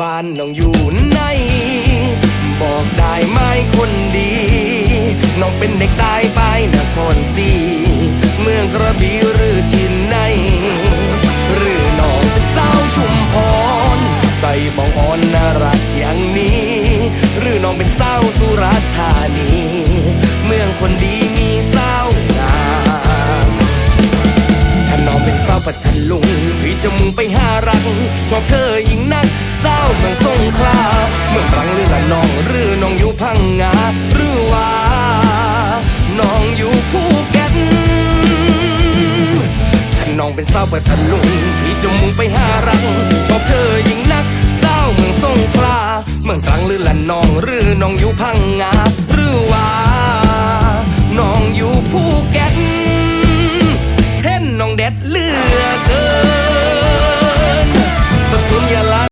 บ้านน้องอยู่ไหน บอกได้ไหมคนดี น้องเป็นเด็กตายไปนครศรีเมืองกระบี่หรือที่ไหน หรือน้องเป็นสาวชุมพร ใส่บองอ่อนน่ารักอย่างนี้ หรือน้องเป็นสาวสุราษฎร์ธานี จะมุ่งไปหารัก ชอบเธอยิ่งนักสาเมืองสงขลาเมืองตรังหรือละนองหรือน้องอยู่พังงาหรือว่าน้องอยู่ภูเก็ตถ้าน้องเป็นสาวปัทลุงพี่จะมุ่งไปหารัก ชอบเธอยิ่งนักสาเมืองสงขลาเมืองตรังหรือละนองหรือน้องอยู่พังงาหรือว่าน้องอยู่ภูเก็ตเห็นน้องเด็ดหรือ